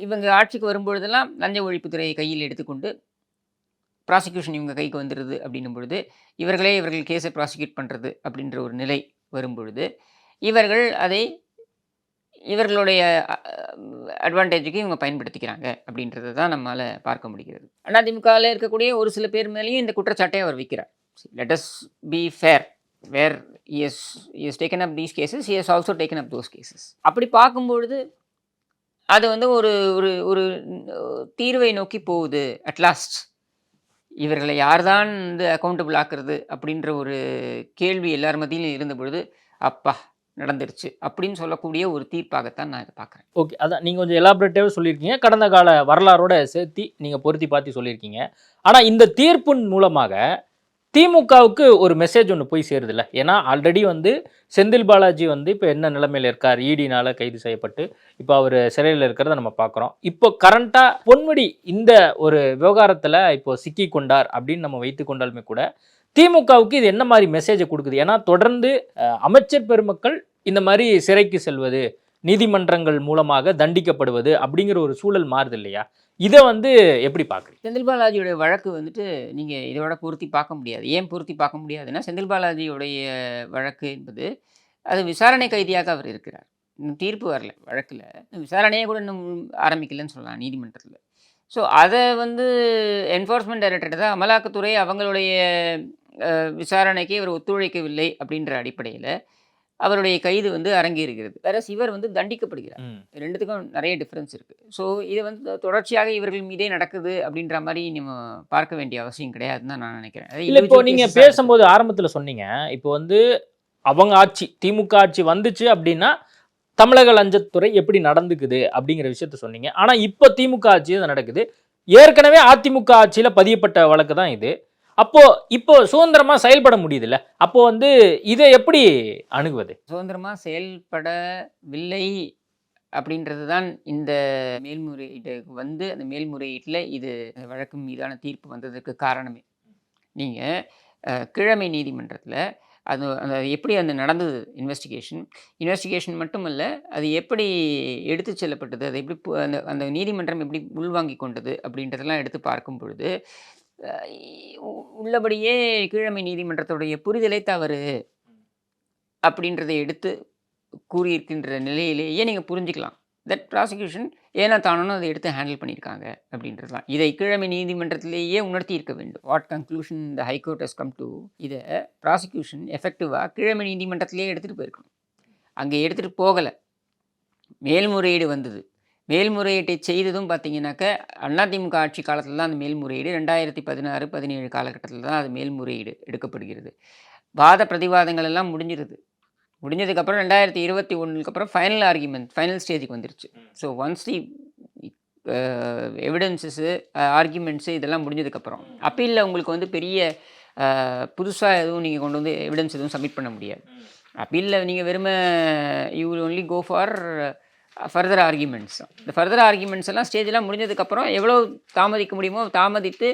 இவங்க ஆட்சிக்கு வரும்பொழுதெல்லாம் லஞ்ச ஒழிப்புத்துறையை கையில் எடுத்துக்கொண்டு ப்ராசிக்யூஷன் இவங்க கைக்கு வந்துடுது அப்படின்னும் பொழுது இவர்களே இவர்கள் கேஸை ப்ராசிக்யூட் பண்ணுறது அப்படின்ற ஒரு நிலை வரும்பொழுது இவர்கள் அதை இவர்களுடைய அட்வான்டேஜுக்கு இவங்க பயன்படுத்திக்கிறாங்க அப்படின்றத தான் நம்மளால் பார்க்க முடிகிறது. அதிமுகவில் இருக்கக்கூடிய ஒரு சில பேர் மேலேயும் இந்த குற்றச்சாட்டை அவர் வைக்கிறார். Let us be fair where is is taken up these cases is also taken up those cases அப்படி பார்க்கும்பொழுது அது வந்து ஒரு ஒரு ஒரு தீர்வை நோக்கி போகுது அட்லாஸ்ட் இவர்களை யார்தான் வந்து அக்கௌண்டபிள் ஆக்குறது அப்படின்ற ஒரு கேள்வி எல்லார் மத்தியிலும் இருந்த பொழுது அப்பா நடந்துருச்சு. அப்படின்னு சொல்லக்கூடிய ஒரு தீர்ப்பாகத்தான் நான் இதை பார்க்குறேன். ஓகே அதான் நீங்கள் கொஞ்சம் எலாபரேட்டிவாக சொல்லியிருக்கீங்க. கடந்த கால வரலாறோட சேர்த்து நீங்கள் பொருத்தி பார்த்து சொல்லியிருக்கீங்க. ஆனால் இந்த தீர்ப்பின் மூலமாக திமுகவுக்கு ஒரு மெசேஜ் ஒன்று போய் சேருதில்ல? ஏன்னா ஆல்ரெடி வந்து செந்தில் பாலாஜி வந்து இப்போ என்ன நிலைமையில் இருக்கார்? ஈடினால் கைது செய்யப்பட்டு இப்போ அவர் சிறையில் இருக்கிறத நம்ம பார்க்குறோம் இப்போ கரண்ட்டாக பொன்முடி இந்த ஒரு விவகாரத்தில் இப்போ சிக்கி கொண்டார் அப்படின்னு நம்ம வைத்து கொண்டாலுமே கூட திமுகவுக்கு இது என்ன மாதிரி மெசேஜை கொடுக்குது? ஏன்னா தொடர்ந்து அமைச்சர் பெருமக்கள் இந்த மாதிரி சிறைக்கு செல்வது நீதிமன்றங்கள் மூலமாக தண்டிக்கப்படுவது அப்படிங்கிற ஒரு சூழல் மாறுது இல்லையா இதை வந்து எப்படி பார்க்குறீங்க? செந்தில் பாலாஜியோட வழக்கு வந்துட்டு நீங்கள் இதோட பொருத்தி பார்க்க முடியாது. ஏன் பொருத்தி பார்க்க முடியாதுன்னா செந்தில் பாலாஜியுடைய வழக்கு என்பது அது விசாரணை கைதியாக அவர் இருக்கிறார். இன்னும் தீர்ப்பு வரல வழக்கில். விசாரணையே கூட இன்னும் ஆரம்பிக்கலன்னு சொல்லலாம் நீதிமன்றத்தில். ஸோ அதை வந்து என்ஃபோர்ஸ்மெண்ட் டைரக்டர் தான் அமலாக்கத்துறை அவங்களுடைய விசாரணைக்கு இவர் ஒத்துழைக்கவில்லை அப்படின்ற அடிப்படையில் அவருடைய கைது வந்து அரங்கேறுகிறது. வேற இவர் வந்து தண்டிக்கப்படுகிறார். ரெண்டுத்துக்கும் நிறைய டிஃப்ரென்ஸ் இருக்குது ஸோ இது வந்து தொடர்ச்சியாக இவர்கள் மீதே நடக்குது அப்படின்ற மாதிரி நம்ம பார்க்க வேண்டிய அவசியம் கிடையாதுன்னு தான் நான் நினைக்கிறேன். இல்ல இப்போ individual நீங்க cases ஆ பேசும்போது ஆரம்பத்துல சொன்னீங்க. இப்போ வந்து அவங்க ஆட்சி திமுக ஆட்சி வந்துச்சு அப்படின்னா தமிழக லஞ்சத்துறை எப்படி நடந்துக்குது அப்படிங்கிற விஷயத்த சொன்னீங்க. ஆனா இப்போ திமுக ஆட்சி நடக்குது. ஏற்கனவே அதிமுக ஆட்சியில பதியப்பட்ட வழக்கு தான் இது. அப்போது இப்போ சுதந்திரமாக செயல்பட முடியுதுல்ல? அப்போது வந்து இதை எப்படி அணுகுவது? சுதந்திரமாக செயல்படவில்லை அப்படின்றது தான் இந்த மேல்முறையீட்டுக்கு வந்து அந்த மேல்முறையீட்டில் இது வழக்கு மீதான தீர்ப்பு வந்ததுக்கு காரணமே. நீங்கள் கிழமை நீதிமன்றத்தில் அது அந்த எப்படி அந்த நடந்தது இன்வெஸ்டிகேஷன் இன்வெஸ்டிகேஷன் மட்டுமல்ல அது எப்படி எடுத்து செல்லப்பட்டது? அது எப்படி அந்த அந்த நீதிமன்றம் எப்படி உள்வாங்கி கொண்டது அப்படின்றதெல்லாம் எடுத்து பார்க்கும் பொழுது உள்ளபடியே கீழமை நீதிமன்றத்துடைய புரிதலை தவறு. அப்படின்றதை எடுத்து கூறியிருக்கின்ற நிலையிலேயே நீங்கள் புரிஞ்சுக்கலாம். தட் ப்ராசிக்யூஷன் ஏன்னா தானும் அதை எடுத்து ஹேண்டில் பண்ணியிருக்காங்க அப்படின்றது தான் இதை கீழமை நீதிமன்றத்திலேயே உணர்த்தி இருக்க வேண்டும் வாட் கன்க்ளூஷன் இந்த high court has come to இதை ப்ராசிக்யூஷன் எஃபெக்டிவாக கீழமை நீதிமன்றத்திலேயே எடுத்துகிட்டு போயிருக்கணும். அங்கே எடுத்துகிட்டு போகலை. மேல்முறையீடு வந்தது. மேல்முறையீட்டை செய்ததும் பார்த்தீங்கன்னாக்க அதிமுக ஆட்சி காலத்தில் தான் அந்த மேல்முறையீடு ரெண்டாயிரத்தி பதினாறு பதினேழு காலகட்டத்தில் தான் அது மேல்முறையீடு எடுக்கப்படுகிறது. வாத பிரதிவாதங்கள் எல்லாம் முடிஞ்சிருது. முடிஞ்சதுக்கப்புறம் ரெண்டாயிரத்தி இருபத்தி ஒன்றுக்கு அப்புறம் ஃபைனல் ஆர்குமெண்ட் ஃபைனல் ஸ்டேஜுக்கு வந்துருச்சு. So once the evidences arguments இதெல்லாம் முடிஞ்சதுக்கப்புறம் அப்பீலில் உங்களுக்கு வந்து பெரிய புதுசாக எதுவும் நீங்கள் கொண்டு வந்து எவிடன்ஸ் எதுவும் சப்மிட் பண்ண முடியாது. அப்பீலில் நீங்கள் வெறும you will only go for further arguments இந்த ஃபர்தர் ஆர்குமெண்ட்ஸ் எல்லாம் ஸ்டேஜெலாம் முடிஞ்சதுக்கப்புறம் எவ்வளோ தாமதிக்க முடியுமோ தாமதித்து